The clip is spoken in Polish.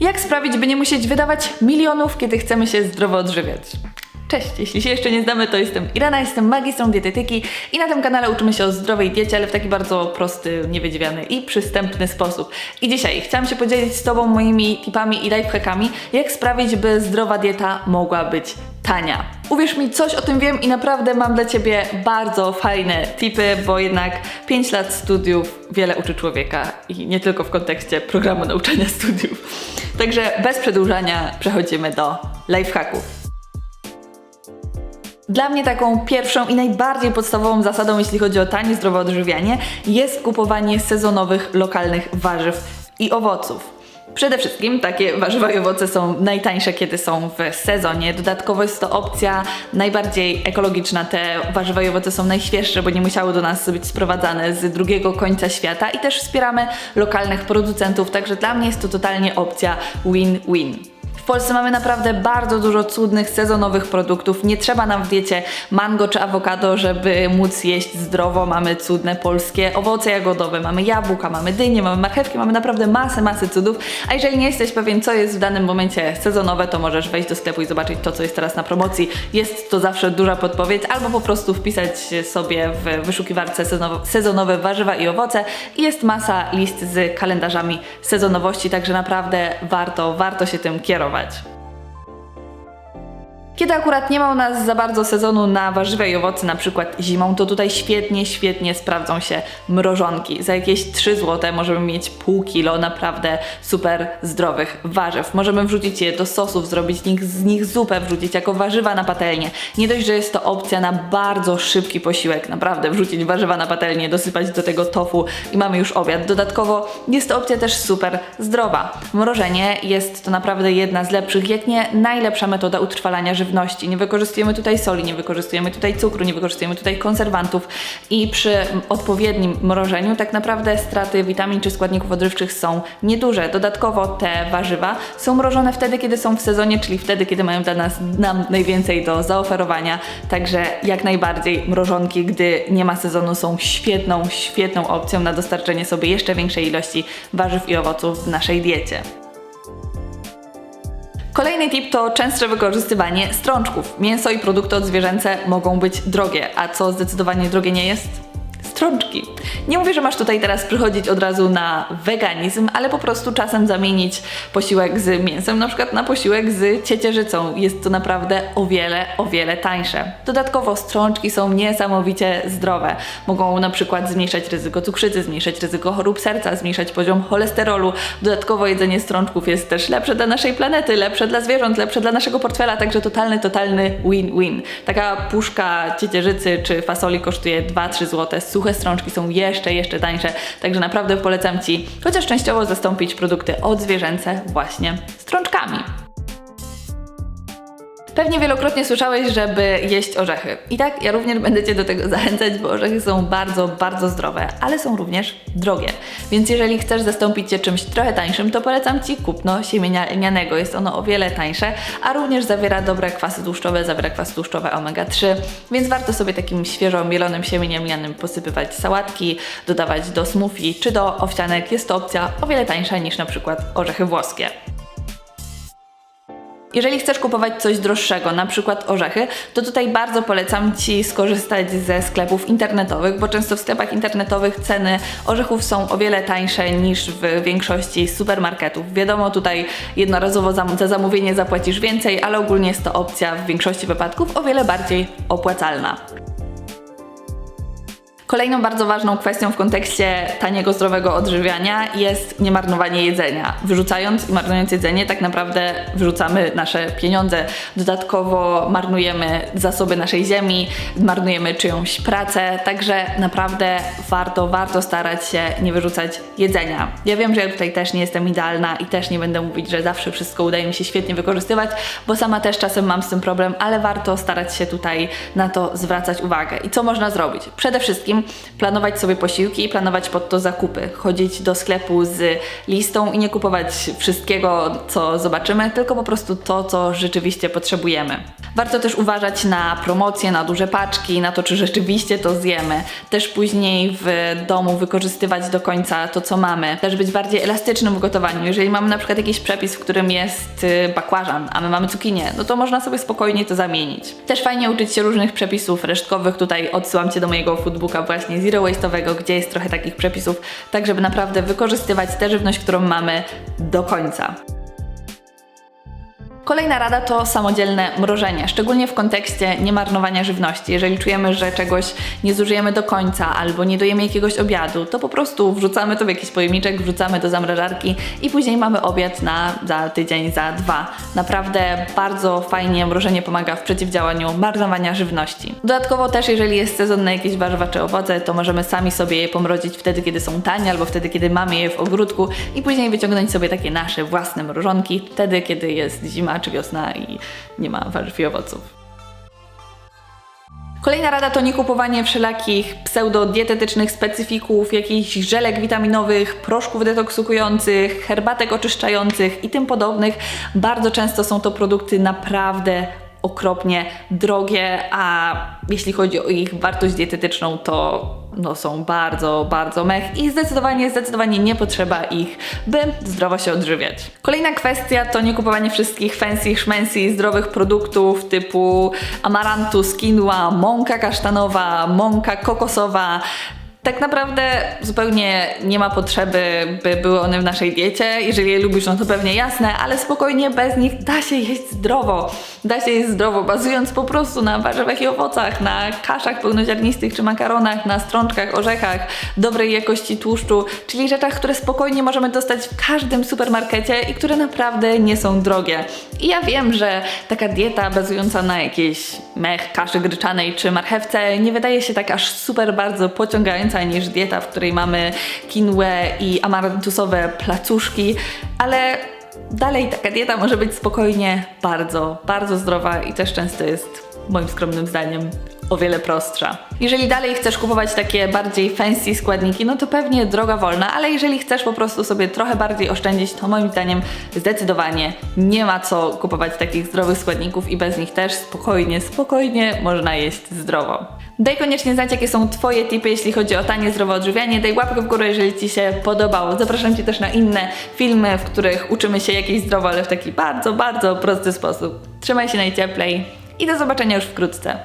Jak sprawić, by nie musieć wydawać milionów, kiedy chcemy się zdrowo odżywiać? Cześć, jeśli się jeszcze nie znamy, to jestem Irena, jestem magistrą dietetyki i na tym kanale uczymy się o zdrowej diecie, ale w taki bardzo prosty, niewydziwiany i przystępny sposób. I dzisiaj chciałam się podzielić z Tobą moimi tipami i lifehackami, jak sprawić, by zdrowa dieta mogła być tania. Uwierz mi, coś o tym wiem i naprawdę mam dla Ciebie bardzo fajne tipy, bo jednak 5 lat studiów wiele uczy człowieka i nie tylko w kontekście programu nauczania studiów. Także bez przedłużania przechodzimy do lifehacków. Dla mnie taką pierwszą i najbardziej podstawową zasadą, jeśli chodzi o tanie, zdrowe odżywianie, jest kupowanie sezonowych, lokalnych warzyw i owoców. Przede wszystkim takie warzywa i owoce są najtańsze, kiedy są w sezonie. Dodatkowo jest to opcja najbardziej ekologiczna. Te warzywa i owoce są najświeższe, bo nie musiały do nas być sprowadzane z drugiego końca świata i też wspieramy lokalnych producentów, także dla mnie jest to totalnie opcja win-win. Polsce mamy naprawdę bardzo dużo cudnych, sezonowych produktów. Nie trzeba nam w diecie mango czy awokado, żeby móc jeść zdrowo. Mamy cudne polskie owoce jagodowe, mamy jabłka, mamy dynie, mamy marchewki, mamy naprawdę masę, masę cudów. A jeżeli nie jesteś pewien, co jest w danym momencie sezonowe, to możesz wejść do sklepu i zobaczyć to, co jest teraz na promocji. Jest to zawsze duża podpowiedź, albo po prostu wpisać sobie w wyszukiwarce sezonowe, warzywa i owoce jest masa list z kalendarzami sezonowości, także naprawdę warto, warto się tym kierować. Arbeit. Kiedy akurat nie ma u nas za bardzo sezonu na warzywa i owoce, na przykład zimą, to tutaj świetnie, świetnie sprawdzą się mrożonki. Za jakieś 3 zł możemy mieć pół kilo naprawdę super zdrowych warzyw. Możemy wrzucić je do sosów, zrobić z nich, zupę, wrzucić jako warzywa na patelnię. Nie dość, że jest to opcja na bardzo szybki posiłek, naprawdę wrzucić warzywa na patelnię, dosypać do tego tofu i mamy już obiad. Dodatkowo jest to opcja też super zdrowa. Mrożenie jest to naprawdę jedna z lepszych, jak nie najlepsza metoda utrwalania żywności. Nie wykorzystujemy tutaj soli, nie wykorzystujemy tutaj cukru, nie wykorzystujemy tutaj konserwantów i przy odpowiednim mrożeniu tak naprawdę straty witamin czy składników odżywczych są nieduże. Dodatkowo te warzywa są mrożone wtedy, kiedy są w sezonie, czyli wtedy, kiedy mają dla nas nam najwięcej do zaoferowania. Także jak najbardziej mrożonki, gdy nie ma sezonu, są świetną, świetną opcją na dostarczenie sobie jeszcze większej ilości warzyw i owoców w naszej diecie. Kolejny tip to częstsze wykorzystywanie strączków. Mięso i produkty odzwierzęce mogą być drogie, a co zdecydowanie drogie nie jest? Strączki. Nie mówię, że masz tutaj teraz przychodzić od razu na weganizm, ale po prostu czasem zamienić posiłek z mięsem, na przykład na posiłek z ciecierzycą. Jest to naprawdę o wiele, o wiele tańsze. Dodatkowo strączki są niesamowicie zdrowe. Mogą na przykład zmniejszać ryzyko cukrzycy, zmniejszać ryzyko chorób serca, zmniejszać poziom cholesterolu. Dodatkowo jedzenie strączków jest też lepsze dla naszej planety, lepsze dla zwierząt, lepsze dla naszego portfela, także totalny, totalny win-win. Taka puszka ciecierzycy czy fasoli kosztuje 2-3 zł, suche strączki są jeszcze, jeszcze tańsze, także naprawdę polecam Ci chociaż częściowo zastąpić produkty odzwierzęce właśnie strączkami. Pewnie wielokrotnie słyszałeś, żeby jeść orzechy. I tak, ja również będę Cię do tego zachęcać, bo orzechy są bardzo, bardzo zdrowe, ale są również drogie. Więc jeżeli chcesz zastąpić je czymś trochę tańszym, to polecam Ci kupno siemienia lnianego. Jest ono o wiele tańsze, a również zawiera dobre kwasy tłuszczowe, zawiera kwasy tłuszczowe omega-3, więc warto sobie takim świeżo mielonym siemieniem lnianym posypywać sałatki, dodawać do smoothie czy do owsianek. Jest to opcja o wiele tańsza niż na przykład orzechy włoskie. Jeżeli chcesz kupować coś droższego, na przykład orzechy, to tutaj bardzo polecam Ci skorzystać ze sklepów internetowych, bo często w sklepach internetowych ceny orzechów są o wiele tańsze niż w większości supermarketów. Wiadomo, tutaj jednorazowo za, za zamówienie zapłacisz więcej, ale ogólnie jest to opcja w większości wypadków o wiele bardziej opłacalna. Kolejną bardzo ważną kwestią w kontekście taniego, zdrowego odżywiania jest niemarnowanie jedzenia. Wyrzucając i marnując jedzenie, tak naprawdę wyrzucamy nasze pieniądze. Dodatkowo marnujemy zasoby naszej ziemi, marnujemy czyjąś pracę, także naprawdę warto, warto starać się nie wyrzucać jedzenia. Ja wiem, że ja tutaj też nie jestem idealna i też nie będę mówić, że zawsze wszystko udaje mi się świetnie wykorzystywać, bo sama też czasem mam z tym problem, ale warto starać się tutaj na to zwracać uwagę. I co można zrobić? Przede wszystkim planować sobie posiłki i planować pod to zakupy. Chodzić do sklepu z listą i nie kupować wszystkiego, co zobaczymy, tylko po prostu to, co rzeczywiście potrzebujemy. Warto też uważać na promocje, na duże paczki, na to, czy rzeczywiście to zjemy. Też później w domu wykorzystywać do końca to, co mamy. Też być bardziej elastycznym w gotowaniu. Jeżeli mamy na przykład jakiś przepis, w którym jest y, bakłażan, a my mamy cukinię, no to można sobie spokojnie to zamienić. Też fajnie uczyć się różnych przepisów resztkowych. Tutaj odsyłam Cię do mojego foodbooka właśnie Zero Waste'owego, gdzie jest trochę takich przepisów, tak żeby naprawdę wykorzystywać tę żywność, którą mamy do końca. Kolejna rada to samodzielne mrożenie, szczególnie w kontekście niemarnowania żywności. Jeżeli czujemy, że czegoś nie zużyjemy do końca albo nie dojemy jakiegoś obiadu, to po prostu wrzucamy to w jakiś pojemniczek, wrzucamy do zamrażarki i później mamy obiad na za tydzień, za dwa. Naprawdę bardzo fajnie mrożenie pomaga w przeciwdziałaniu marnowania żywności. Dodatkowo też, jeżeli jest sezon na jakieś warzywa czy owoce, to możemy sami sobie je pomrozić wtedy, kiedy są tanie albo wtedy, kiedy mamy je w ogródku i później wyciągnąć sobie takie nasze własne mrożonki wtedy, kiedy jest zima czy wiosna i nie ma warzyw i owoców. Kolejna rada to nie kupowanie wszelakich pseudodietetycznych specyfików, jakichś żelek witaminowych, proszków detoksykujących, herbatek oczyszczających i tym podobnych. Bardzo często są to produkty naprawdę okropnie drogie, a jeśli chodzi o ich wartość dietetyczną, to no, są bardzo, bardzo mech i zdecydowanie, zdecydowanie nie potrzeba ich, by zdrowo się odżywiać. Kolejna kwestia to nie kupowanie wszystkich fancy, szmensy, zdrowych produktów typu amarantu, quinoa, mąka kasztanowa, mąka kokosowa, tak naprawdę zupełnie nie ma potrzeby, by były one w naszej diecie. Jeżeli je lubisz, no to pewnie jasne, ale spokojnie bez nich da się jeść zdrowo. Da się jeść zdrowo, bazując po prostu na warzywach i owocach, na kaszach pełnoziarnistych czy makaronach, na strączkach, orzechach, dobrej jakości tłuszczu, czyli rzeczach, które spokojnie możemy dostać w każdym supermarkecie i które naprawdę nie są drogie. I ja wiem, że taka dieta bazująca na jakiejś mech, kaszy gryczanej czy marchewce nie wydaje się tak aż super bardzo pociągająca niż dieta, w której mamy quinoę i amarantusowe placuszki, ale dalej taka dieta może być spokojnie bardzo, bardzo zdrowa i też często jest moim skromnym zdaniem o wiele prostsza. Jeżeli dalej chcesz kupować takie bardziej fancy składniki, no to pewnie droga wolna, ale jeżeli chcesz po prostu sobie trochę bardziej oszczędzić, to moim zdaniem zdecydowanie nie ma co kupować takich zdrowych składników i bez nich też spokojnie, spokojnie można jeść zdrowo. Daj koniecznie znać, jakie są Twoje tipy, jeśli chodzi o tanie, zdrowe odżywianie. Daj łapkę w górę, jeżeli Ci się podobało. Zapraszam Cię też na inne filmy, w których uczymy się jakieś zdrowo, ale w taki bardzo, bardzo prosty sposób. Trzymaj się najcieplej i do zobaczenia już wkrótce.